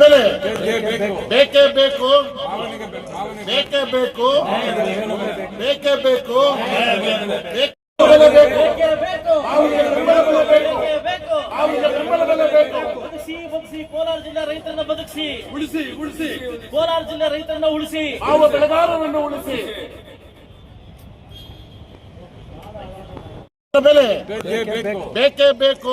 ಬೆಲೆ ಬೇಕೇ ಬೇಕು. ಬೇಕೇ ಬೇಕು. ಬೇಕೇ. ಬೇಕು ಬೇಕೇ. ಬೆಲೆ ಬದುಕಿಸಿ ಬದುಕಿಸಿ. ಕೋಲಾರ ಜಿಲ್ಲೆ ರೈತರನ್ನ ಬದುಕಿಸಿ. ಉಳಿಸಿ ಉಳಿಸಿ. ಕೋಲಾರ ಜಿಲ್ಲೆ ರೈತರನ್ನ ಉಳಿಸಿ. ಮಾವು ಬೆಳೆಗಾರರನ್ನು ಉಳಿಸಿ. ಬೆಲೆ ಬೇಕೇ ಬೇಕು.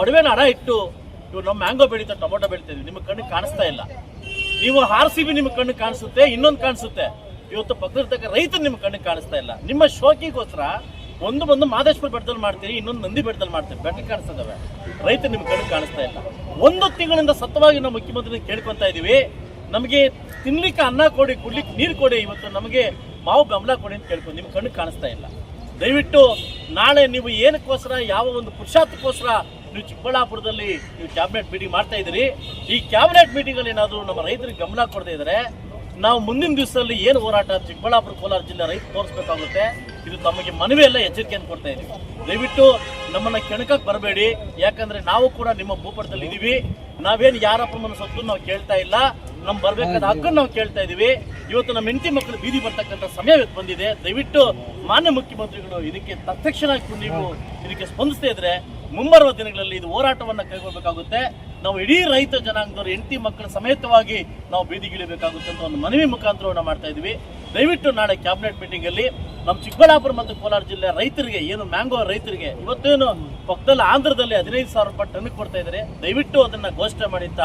ಒಡವೆನ ಹಣ ಇಟ್ಟು ಇವ್ರು ನಮ್ಮ ಮ್ಯಾಂಗೋ ಬೆಳೀತಾ ಟೊಮೊಟೊ ಬೆಳಿತೀವಿ ನಿಮ್ಮ ಕಣ್ಣು ಕಾಣಿಸ್ತಾ ಇಲ್ಲ. ನೀವು ಆರ್ ಸಿ ಬಿ ನಿಮ್ಮ ಕಣ್ಣು ಕಾಣಿಸುತ್ತೆ, ಇನ್ನೊಂದು ಕಾಣಿಸುತ್ತೆ. ಇವತ್ತು ಪಕ್ಕದಿರ್ತಕ್ಕ ರೈತ ನಿಮ್ಮ ಕಣ್ಣಿಗೆ ಕಾಣಿಸ್ತಾ ಇಲ್ಲ. ನಿಮ್ಮ ಶೋಕಿಗೋಸ್ಕರ ಒಂದು ಬಂದು ಮಾದೇಶ್ವರ ಬೆಟ್ಟದಲ್ಲಿ ಮಾಡ್ತೀರಿ, ಇನ್ನೊಂದು ನಂದಿ ಬೆಟ್ಟದಲ್ಲಿ ಮಾಡ್ತೀರಿ. ಬೆಟ್ಟ ಕಾಣಿಸ್ತದವೆ. ರೈತ ನಿಮ್ಮ ಕಣ್ಣು ಕಾಣಿಸ್ತಾ ಇಲ್ಲ. ಒಂದು ತಿಂಗಳಿಂದ ಸತವಾಗಿ ನಾವು ಮುಖ್ಯಮಂತ್ರಿ ಕೇಳ್ಕೊತಾ ಇದ್ದೀವಿ ನಮಗೆ ತಿನ್ಲಿಕ್ಕೆ ಅನ್ನ ಕೊಡಿ, ಕುಡ್ಲಿಕ್ಕೆ ನೀರು ಕೊಡಿ, ಇವತ್ತು ನಮಗೆ ಮಾವು ಬೆಂಬಲ ಕೊಡಿ ಅಂತ ಕೇಳ್ಕೊಂಡು ನಿಮ್ಮ ಕಣ್ಣು ಕಾಣಿಸ್ತಾ ಇಲ್ಲ. ದಯವಿಟ್ಟು ನಾಳೆ ನೀವು ಏನಕ್ಕೋಸ್ಕರ ಯಾವ ಒಂದು ಪುರುಷಾರ್ಥಕ್ಕೋಸ್ಕರ ನೀವು ಚಿಕ್ಕಬಳ್ಳಾಪುರದಲ್ಲಿ ನೀವು ಕ್ಯಾಬಿನೆಟ್ ಮೀಟಿಂಗ್ ಮಾಡ್ತಾ ಇದ್ದೀರಿ ಈ ಕ್ಯಾಬಿನೆಟ್ ಮೀಟಿಂಗ್ ಅಲ್ಲಿ ಏನಾದರೂ ನಮ್ಮ ರೈತರಿಗೆ ಗಮನ ಕೊಡದೇ ಇದ್ದಾರೆ ನಾವು ಮುಂದಿನ ದಿವಸದಲ್ಲಿ ಏನು ಹೋರಾಟ ಚಿಕ್ಕಬಳ್ಳಾಪುರ ಕೋಲಾರ ಜಿಲ್ಲೆ ರೈತ ತೋರಿಸ್ಬೇಕಾಗುತ್ತೆ. ಇದು ತಮಗೆ ಮನವಿ ಎಲ್ಲ ಎಚ್ಚರಿಕೆಯನ್ನು ಕೊಡ್ತಾ ಇದ್ದೀವಿ. ದಯವಿಟ್ಟು ನಮ್ಮನ್ನ ಕೆಣಕಕ್ಕೆ ಬರಬೇಡಿ. ಯಾಕಂದ್ರೆ ನಾವು ಕೂಡ ನಿಮ್ಮ ಭೂಪಟದಲ್ಲಿ ಇದ್ದೀವಿ ನಾವೇನು ಯಾರಪ್ಪ ಮನ ಸೊತ್ತು ನಾವು ಕೇಳ್ತಾ ಇಲ್ಲ. ನಮ್ಮ ಬರಬೇಕಾದ ಹಕ್ಕನ್ನು ನಾವು ಕೇಳ್ತಾ ಇದ್ದೀವಿ ಇವತ್ತು ನಮ್ಮ ಹೆಂಡತಿ ಮಕ್ಕಳು ಬೀದಿ ಬರ್ತಕ್ಕಂಥ ಸಮಯ ಬಂದಿದೆ. ದಯವಿಟ್ಟು ಮಾನ್ಯ ಮುಖ್ಯಮಂತ್ರಿಗಳು ಇದಕ್ಕೆ ತತ್ಕ್ಷಣ ನೀವು ಇದಕ್ಕೆ ಸ್ಪಂದಿಸ್ತಾ ಇದ್ರೆ ಮುಂಬರುವ ದಿನಗಳಲ್ಲಿ ಇದು ಹೋರಾಟವನ್ನು ಕೈಗೊಳ್ಳಬೇಕಾಗುತ್ತೆ ನಾವು ಇಡೀ ರೈತ ಜನಾಂಗದವರು, ಹೆಂಡತಿ ಮಕ್ಕಳ ಸಮೇತವಾಗಿ ನಾವು ಬೀದಿಗಿಳಿಬೇಕಾಗುತ್ತೆ ಅಂತ ಒಂದು ಮನವಿ ಮುಖಾಂತರವನ್ನು ಮಾಡ್ತಾ ಇದ್ವಿ ದಯವಿಟ್ಟು ನಾಳೆ ಕ್ಯಾಬಿನೆಟ್ ಮೀಟಿಂಗ್ ಅಲ್ಲಿ ನಮ್ಮ ಚಿಕ್ಕಬಳ್ಳಾಪುರ ಮತ್ತು ಕೋಲಾರ ಜಿಲ್ಲೆ ರೈತರಿಗೆ, ಏನು ಮ್ಯಾಂಗೋ ರೈತರಿಗೆ, ಇವತ್ತೇನು ಪಕ್ಕದಲ್ಲಿ ಆಂಧ್ರದಲ್ಲಿ ಹದಿನೈದು ಸಾವಿರ ರೂಪಾಯಿ ಟನ್ ಕೊಡ್ತಾ ಇದ್ದಾರೆ. ದಯವಿಟ್ಟು ಅದನ್ನ ಘೋಷಣೆ ಮಾಡಿ ಅಂತ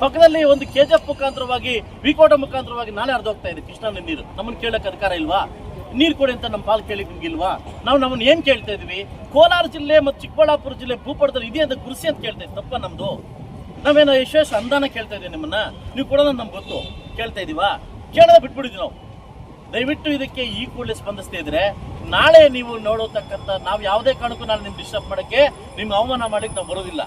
ಪಕ್ಕದಲ್ಲಿ ಒಂದು ಕೆಜಿಎಫ್ ಮುಖಾಂತರವಾಗಿ ವಿಕೋಟ ಮುಖಾಂತರವಾಗಿ ನಾಳೆ ಹರಿದು ಹೋಗ್ತಾ ಇದೆ. ಕೃಷ್ಣಾ ನೀರು. ನಮ್ಮನ್ನ ಕೇಳಕ್ಕೆ ಅಧಿಕಾರ ಇಲ್ವಾ? ನೀರು ಕೊಡಿ ಅಂತ ನಮ್ಮ ಪಾಲ್ ನಿಮ್ಗೆ ಇಲ್ವಾ? ನಾವು ನಮ್ಮನ್ನು ಏನ್ ಕೇಳ್ತಾ ಇದೀವಿ ಕೋಲಾರ ಜಿಲ್ಲೆ ಮತ್ತು ಚಿಕ್ಕಬಳ್ಳಾಪುರ ಜಿಲ್ಲೆ ಭೂಪಟದಲ್ಲಿ ಇದೆ ಅಂತ ಅಂತ ಕೇಳ್ತಾ ಇದ್ದೀವಿ. ತಪ್ಪ ನಮ್ದು? ನಾವೇನೋ ಯಶಸ್ ಅಂದಾನ ಕೇಳ್ತಾ ಇದೀವಿ ನಿಮ್ಮನ್ನ? ನೀವು ಕೊಡೋದು ನಮ್ಗೆ ಗೊತ್ತು. ಕೇಳ್ತಾ ಇದೀವಾ ಕೇಳೋದ ಬಿಟ್ಬಿಡಿದ್ವಿ ನಾವು. ದಯವಿಟ್ಟು ಇದಕ್ಕೆ ಈ ಕೂಡಲೇ ಸ್ಪಂದಿಸ್ತಾ ಇದ್ರೆ, ನಾಳೆ ನೀವು ನೋಡೋತಕ್ಕಂಥ, ನಾವು ಯಾವುದೇ ಕಾರಣಕ್ಕೂ ನಾನು ನಿಮ್ಗೆ ಡಿಸ್ಟರ್ಬ್ ಮಾಡಕ್ಕೆ ನಿಮ್ಗೆ ಅವಮಾನ ಮಾಡಕ್ಕೆ ನಾವು ಬರೋದಿಲ್ಲ.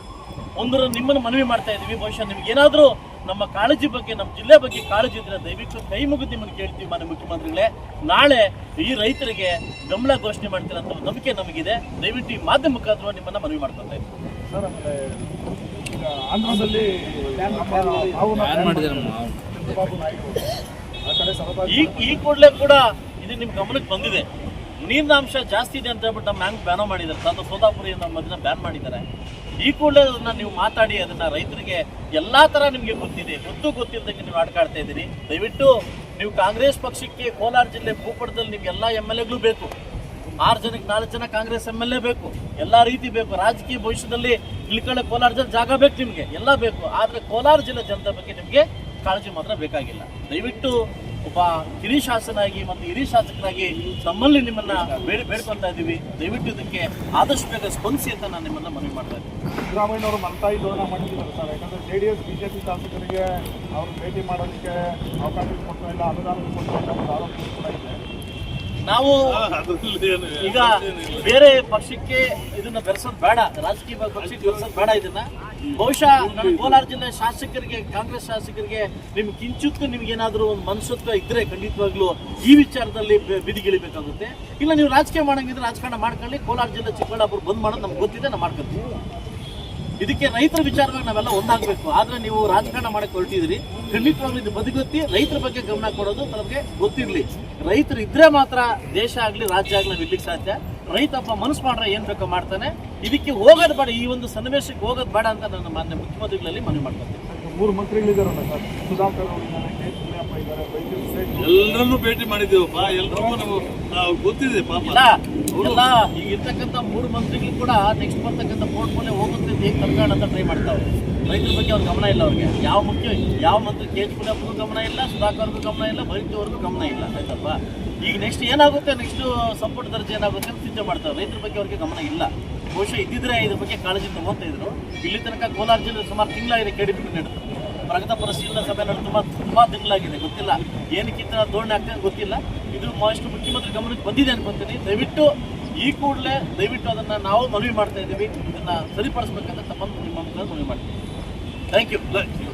ಒಂದು ನಿಮ್ಮನ್ನು ಮನವಿ ಮಾಡ್ತಾ ಇದ್ದೀವಿ. ಬಹುಶಃ ನಿಮ್ಗೆ ಏನಾದರೂ ನಮ್ಮ ಕಾಳಜಿ ಬಗ್ಗೆ ನಮ್ಮ ಜಿಲ್ಲೆ ಬಗ್ಗೆ ಕಾಳಜಿ ಇದ್ರೆ ದಯವಿಟ್ಟು ಕೈ ಮುಗಿದು ನಿಮ್ಮನ್ನು ಕೇಳ್ತೀವಿ ಮಾನ್ಯ ಮುಖ್ಯಮಂತ್ರಿಗಳೇ. ನಾಳೆ ಈ ರೈತರಿಗೆ ಗಮನ ಘೋಷಣೆ ಮಾಡ್ತೀರ ಅಂತ ಒಂದು ನಂಬಿಕೆ ನಮಗಿದೆ. ದಯವಿಟ್ಟು ಈ ಮಾಧ್ಯಮ ಮುಖಾಂತರ ನಿಮ್ಮನ್ನ ಮನವಿ ಮಾಡ್ಕೊತಾ ಇದ್ದೀವಿ. ಆಂಧ್ರದಲ್ಲಿ ಈ ಈ ಕೂಡಲೇ ಕೂಡ ಇದು ನಿಮ್ ಗಮನಕ್ಕೆ ಬಂದಿದೆ. ನೀರಿನ ಅಂಶ ಜಾಸ್ತಿ ಇದೆ ಅಂತ ಹೇಳ್ಬಿಟ್ಟು ನಮ್ಮ ಹ್ಯಾಂಗ್ ಬ್ಯಾನ್ ಮಾಡಿದ್ದಾರೆ. ತಾನು ಸೋದಾಪುರಿ ನಮ್ಮ ಅದನ್ನ ಬ್ಯಾನ್ ಮಾಡಿದ್ದಾರೆ. ಈ ಕೂಡಲೇ ಅದನ್ನ ನೀವು ಮಾತಾಡಿ, ಅದನ್ನ ರೈತರಿಗೆ ಎಲ್ಲಾ ತರ ನಿಮ್ಗೆ ಗೊತ್ತಿದೆ. ಗೊತ್ತು ಗೊತ್ತಿದ್ದಕ್ಕೆ ನೀವು ಆಡ್ಕಾಡ್ತಾ ಇದ್ದೀರಿ. ದಯವಿಟ್ಟು ನೀವು ಕಾಂಗ್ರೆಸ್ ಪಕ್ಷಕ್ಕೆ ಕೋಲಾರ ಜಿಲ್ಲೆ ಭೂಪಟದಲ್ಲಿ ನಿಮ್ಗೆ ಎಲ್ಲಾ ಎಂ ಎಲ್ ಎಗಳು ಬೇಕು. ಆರು ಜನಕ್ಕೆ ನಾಲ್ಕು ಜನ ಕಾಂಗ್ರೆಸ್ ಎಂ ಎಲ್ ಎ ಬೇಕು. ಎಲ್ಲಾ ರೀತಿ ಬೇಕು. ರಾಜಕೀಯ ಭವಿಷ್ಯದಲ್ಲಿ ಇಳ್ಕೊಳ್ಳೋ ಕೋಲಾರ ಜನ ಜಾಗ ಬೇಕು ನಿಮ್ಗೆ. ಎಲ್ಲ ಬೇಕು. ಆದ್ರೆ ಕೋಲಾರ ಜಿಲ್ಲೆ ಜನತೆ ಬಗ್ಗೆ ನಿಮ್ಗೆ ಕಾಳಜಿ ಮಾತ್ರ ಬೇಕಾಗಿಲ್ಲ. ದಯವಿಟ್ಟು ಒಬ್ಬ ಹಿರಿಯ ಶಾಸನಾಗಿ ಮತ್ತು ಹಿರಿಯ ಶಾಸಕರಾಗಿ ನಮ್ಮಲ್ಲಿ ನಿಮ್ಮನ್ನ ಬೇಡ ಬೇಡ್ಕೊಳ್ತಾ ಇದ್ದೀವಿ. ದಯವಿಟ್ಟು ಇದಕ್ಕೆ ಆದಷ್ಟು ಬೇಗ ಸ್ಪಂದಿಸಿ ಅಂತ ನಾನು ನಿಮ್ಮನ್ನ ಮನವಿ ಮಾಡ್ತಾ ಇದ್ದೀನಿ. ಸಿದ್ದರಾಮಯ್ಯನವರು ಮಲ್ತಾಯಿ ಲೋನ ಸರ್. ಯಾಕಂದ್ರೆ ಜೆ ಡಿ ಎಸ್ ಬಿಜೆಪಿ ಶಾಸಕರಿಗೆ ಅವ್ರು ಭೇಟಿ ಮಾಡೋದಕ್ಕೆ ಅವಕಾಶ ಕೊಡ್ತಾ ಇಲ್ಲ ಅನುದಾನ ಕೊಡ್ತಾ ಇಲ್ಲ ಅಂತ ಆರೋಪ ಕೂಡ ಇದೆ ನಾವು ಈಗ ಬೇರೆ ಪಕ್ಷಕ್ಕೆ ಇದನ್ನ ಬೆರೆಸೋದು ಬೇಡ. ರಾಜಕೀಯ ಪಕ್ಷಕ್ಕೆ ಬೆರೆಸೋದು ಬೇಡ ಇದನ್ನ. ಬಹುಶಃ ನಮ್ಮ ಕೋಲಾರ ಜಿಲ್ಲೆ ಶಾಸಕರಿಗೆ ಕಾಂಗ್ರೆಸ್ ಶಾಸಕರಿಗೆ ನಿಮ್ಗೆ ಕಿಂಚಿತ್ತು ನಿಮ್ಗೆ ಏನಾದರೂ ಒಂದು ಮನಸ್ಸತ್ವ ಇದ್ರೆ ಖಂಡಿತವಾಗ್ಲೂ ಈ ವಿಚಾರದಲ್ಲಿ ಬಿದಿಗಿಳಿಬೇಕಾಗುತ್ತೆ ಬೀದಿಗಿಳಿಬೇಕಾಗುತ್ತೆ. ಇಲ್ಲ ನೀವು ರಾಜಕೀಯ ಮಾಡಂಗಿದ್ರೆ ರಾಜಕಾರಣ ಮಾಡ್ಕೊಳ್ಳಿ. ಕೋಲಾರ ಜಿಲ್ಲೆ ಚಿಕ್ಕಬಳ್ಳಾಪುರ ಬಂದ್ ಮಾಡೋದು ನಮ್ಗೆ ಗೊತ್ತಿದೆ ನಾವು ಮಾಡ್ಕೊತೀವಿ. ಇದಕ್ಕೆ ರೈತರ ವಿಚಾರವಾಗಿ ನಾವೆಲ್ಲ ಒಂದಾಗಬೇಕು. ಆದ್ರೆ ನೀವು ರಾಜಕಾರಣ ಮಾಡಕ್ಕೆ ಹೊರಟಿದ್ರಿ ಖಂಡಿತವಾಗ್ಲೂ ಇದು ಬದಿಗೊತ್ತಿ ರೈತರ ಬಗ್ಗೆ ಗಮನ ಕೊಡೋದು ನಮಗೆ ಗೊತ್ತಿರಲಿ. ರೈತರು ಇದ್ರೆ ಮಾತ್ರ ದೇಶ ಆಗಲಿ ರಾಜ್ಯ ಆಗಲಿ ನಾವು ಸಾಧ್ಯ. ರೈತಪ್ಪ ಮನಸ್ಸು ಮಾಡ್ರೆ ಏನು ಬೇಕೋ ಮಾಡ್ತಾನೆ. ಇದಕ್ಕೆ ಹೋಗೋದು ಬೇಡ ಈ ಒಂದು ಸನ್ನಿವೇಶಕ್ಕೆ ಹೋಗೋದು ಬೇಡ ಅಂತ ನನ್ನ ಮಾನ್ಯ ಮುಖ್ಯಮಂತ್ರಿಗಳಲ್ಲಿ ಮನವಿ ಮಾಡ್ಕೊತೀನಿ. ಮೂರು ಮಂತ್ರಿಗಳಿದಾರಲ್ಲ ಸರ್? ಸುಧಾಕರ್ ಎಲ್ಲರನ್ನೂ ಭೇಟಿ ಮಾಡಿದ್ದೇವಪ್ಪ. ಎಲ್ರಿಗೂ ನಾವು ನಾವು ಗೊತ್ತಿದೆ ಪಾಪ. ಇಲ್ಲ ಎಲ್ಲ ಈಗ ಇರ್ತಕ್ಕಂಥ ಮೂರು ಮಂತ್ರಿಗಳು ಕೂಡ ನೆಕ್ಸ್ಟ್ ಬರ್ತಕ್ಕಂಥ ಮೇಲೆ ಹೋಗುತ್ತೆ ಹೇಗೆ ತರ್ಗಾಣ ಅಂತ ಟ್ರೈ ಮಾಡ್ತಾವೆ ರೈತರ ಬಗ್ಗೆ ಅವ್ರ ಗಮನ ಇಲ್ಲ ಅವ್ರಿಗೆ. ಯಾವ ಮುಖ್ಯ ಯಾವ ಮಂತ್ರಿ ಕೆ ಎಚ್ ಮುನಿಯಪ್ಪಗೂ ಗಮನ ಇಲ್ಲ, ಸುಧಾಕರ್ಗೂ ಗಮನ ಇಲ್ಲ ವೈದ್ಯವ್ರಿಗೂ ಗಮನ ಇಲ್ಲ, ಆಯ್ತಲ್ವಾ? ಈಗ ನೆಕ್ಸ್ಟ್ ಏನಾಗುತ್ತೆ? ನೆಕ್ಸ್ಟ್ ಸಂಪುಟ ದರ್ಜೆ ಏನಾಗುತ್ತೆ ಅಂತ ಚಿಂತೆ ಮಾಡ್ತಾರೆ. ರೈತರ ಬಗ್ಗೆ ಅವ್ರಿಗೆ ಗಮನ ಇಲ್ಲ. ಬಹುಶಃ ಇದ್ದಿದ್ರೆ ಇದ್ರ ಬಗ್ಗೆ ಕಾಳಜಿ ತಗೋತಾ ಇದ್ರು. ಇಲ್ಲಿ ತನಕ ಕೋಲಾರ ಜಿಲ್ಲೆ ಸುಮಾರು ತಿಂಗಳಾಗಿದೆ ಕೆಡಿಬಿಟ್ಟು ನಡೆದು ಪ್ರಗತ ಪರಿಶೀಲನಾ ಸಭೆ ನಡೆದು ತುಂಬಾ ತುಂಬಾ ತಿಂಗಳಾಗಿದೆ. ಗೊತ್ತಿಲ್ಲ. ಏನಕ್ಕಿಂತ ಧೋರಣೆ ಆಗ್ತದೆ ಗೊತ್ತಿಲ್ಲ. ಇದು ಮಾಸ್ಟ್ ಮುಖ್ಯಮಂತ್ರಿ ಗಮನಕ್ಕೆ ಬಂದಿದೆ ಅನ್ಕೊತೀನಿ. ದಯವಿಟ್ಟು ಈ ಕೂಡಲೇ ದಯವಿಟ್ಟು ಅದನ್ನು ನಾವು ಮನವಿ ಮಾಡ್ತಾ ಇದ್ದೀವಿ. ಇದನ್ನು ಸರಿಪಡಿಸ್ಬೇಕಂತ ತಮ್ಮನ್ನು ನಿಮ್ಮ ಮನವಿ ಮಾಡ್ತೀವಿ Thank you. Look.